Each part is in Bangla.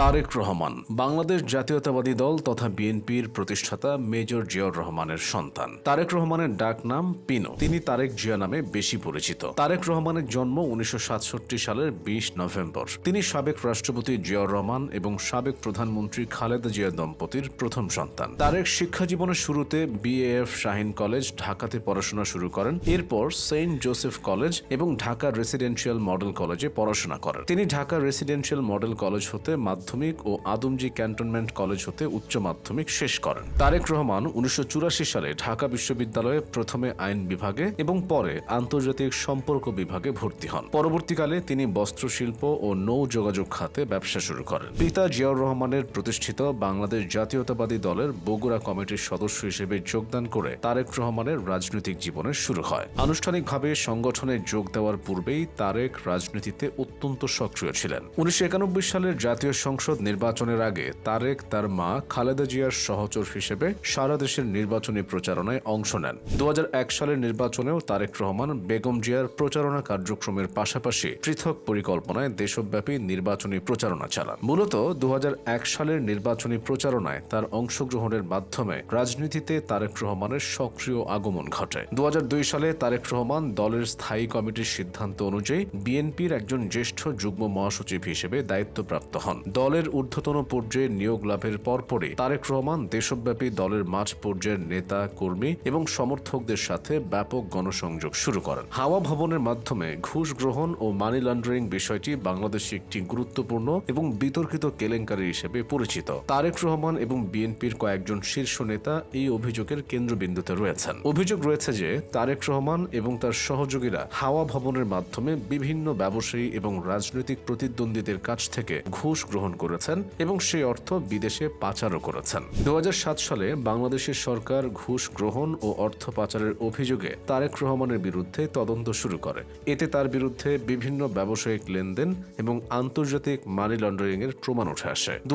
তারেক রহমান, বাংলাদেশ জাতীয়তাবাদী দল তথা বিএনপির প্রতিষ্ঠাতা মেজর জিয়াউর রহমানের সন্তান। তারেক রহমানের ডাক নাম পিনো। তিনি তারেক জিয়া নামে বেশি পরিচিত। তারেক রহমানের জন্ম উনিশশো সাতষট্টি সালের বিশ নভেম্বর। তিনি সাবেক রাষ্ট্রপতি জিয়াউর রহমান এবং সাবেক প্রধানমন্ত্রী খালেদা জিয়া দম্পতির প্রথম সন্তান। তারেক শিক্ষা জীবনের শুরুতে বিএএফ শাহিন কলেজ ঢাকাতে পড়াশোনা শুরু করেন। এরপর সেন্ট জোসেফ কলেজ এবং ঢাকা রেসিডেন্সিয়াল মডেল কলেজে পড়াশোনা করেন। তিনি ঢাকা রেসিডেন্সিয়াল মডেল কলেজ হতে মাধ্যমিক ও আদমজি ক্যান্টনমেন্ট কলেজ হতে উচ্চ মাধ্যমিক শেষ করেন। তারেক রহমান উনিশশো সালে ঢাকা বিশ্ববিদ্যালয়ে প্রথমে আইন বিভাগে এবং পরে আন্তর্জাতিক সম্পর্ক বিভাগে ভর্তি হন। পরবর্তীকালে তিনি বস্ত্রশিল্প ও নৌ যোগাযোগ খাতে ব্যবসা শুরু করেন। পিতা জিয়াউর রহমানের প্রতিষ্ঠিত বাংলাদেশ জাতীয়তাবাদী দলের বগুড়া কমিটির সদস্য হিসেবে যোগদান করে তারেক রহমানের রাজনৈতিক জীবনের শুরু হয়। আনুষ্ঠানিকভাবে সংগঠনে যোগ দেওয়ার পূর্বেই তারেক রাজনীতিতে অত্যন্ত সক্রিয় ছিলেন। উনিশশো সালের জাতীয় সংসদ নির্বাচনের আগে তারেক তার মা খালেদা জিয়ার সহচর হিসেবে সারা দেশের নির্বাচনী প্রচারণায় অংশ নেন। দু হাজার এক সালের নির্বাচনেও তারেক রহমান বেগম জিয়ার প্রচারণা কার্যক্রমের পাশাপাশি পৃথক পরিকল্পনায় দেশব্যাপী নির্বাচনী প্রচারণা চালান। মূলত দু হাজার এক সালের নির্বাচনী প্রচারণায় তার অংশগ্রহণের মাধ্যমে রাজনীতিতে তারেক রহমানের সক্রিয় আগমন ঘটে। দু হাজার দুই সালে তারেক রহমান দলের স্থায়ী কমিটির সিদ্ধান্ত অনুযায়ী বিএনপির একজন জ্যেষ্ঠ যুগ্ম মহাসচিব হিসেবে দায়িত্বপ্রাপ্ত হন। দলের ঊর্ধ্বতন পর্যায়ে নিয়োগ লাভের পরপরই তারেক রহমান দেশব্যাপী দলের মাঝ পর্যায়ের নেতা, কর্মী এবং সমর্থকদের সাথে ব্যাপক গণসংযোগ শুরু করেন। হাওয়া ভবনের মাধ্যমে ঘুষ গ্রহণ ও মানি লন্ডারিং বিষয়টি বাংলাদেশে একটি গুরুত্বপূর্ণ এবং বিতর্কিত কেলেঙ্কারি হিসেবে পরিচিত। তারেক রহমান এবং বিএনপির কয়েকজন শীর্ষ নেতা এই অভিযোগের কেন্দ্রবিন্দুতে রয়েছেন। অভিযোগ রয়েছে যে, তারেক রহমান এবং তার সহযোগীরা হাওয়া ভবনের মাধ্যমে বিভিন্ন ব্যবসায়ী এবং রাজনৈতিক প্রতিদ্বন্দ্বীদের কাছ থেকে ঘুষ গ্রহণ করেছেন এবং সেই অর্থ বিদেশে পাচারও করেছেন। দু হাজার সাত সালে বাংলাদেশের সরকার ঘুষ গ্রহণ ও অর্থ পাচারের অভিযোগে তারেক রহমানের বিরুদ্ধে তদন্ত শুরু করে। এতে তার বিরুদ্ধে বিভিন্ন ব্যবসায়িক লেনদেন এবং আন্তর্জাতিক মানি লন্ডারিং এর প্রমাণ উঠে আসে। দু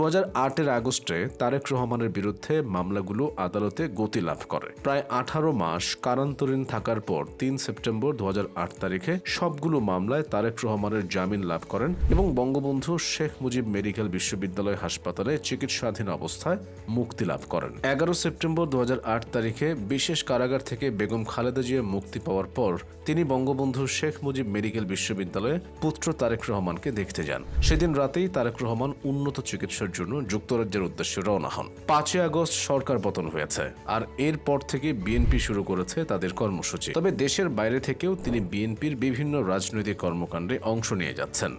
এর আগস্টে তারেক রহমানের বিরুদ্ধে মামলাগুলো আদালতে গতি লাভ করে। প্রায় আঠারো মাস কারান্তরীণ থাকার পর তিন সেপ্টেম্বর দু হাজার আট তারিখে সবগুলো মামলায় তারেক রহমানের জামিন লাভ করেন এবং বঙ্গবন্ধু শেখ মুজিব মেডিকেল বিশ্ববিদ্যালয় হাসপাতালে চিকিৎসাধীন অবস্থায় মুক্তি লাভ করেন। এগারো সেপ্টেম্বর দু হাজার আট তারিখে বিশেষ কারাগার থেকে বেগম খালেদা জিয়া মুক্তি পাওয়ার পর তিনি বঙ্গবন্ধু শেখ মুজিব মেডিকেল বিশ্ববিদ্যালয়ে পুত্র তারেক রহমানকে দেখতে যান। সেদিন রাতেই তারেক রহমান উন্নত চিকিৎসার জন্য যুক্তরাজ্যের উদ্দেশ্যে রওনা হন। পাঁচই আগস্ট সরকার পতন হয়েছে আর এরপর থেকে বিএনপি শুরু করেছে তাদের কর্মসূচি। তবে দেশের বাইরে থেকেও তিনি বিএনপির বিভিন্ন রাজনৈতিক কর্মকাণ্ডে অংশ নিয়ে যাচ্ছেন।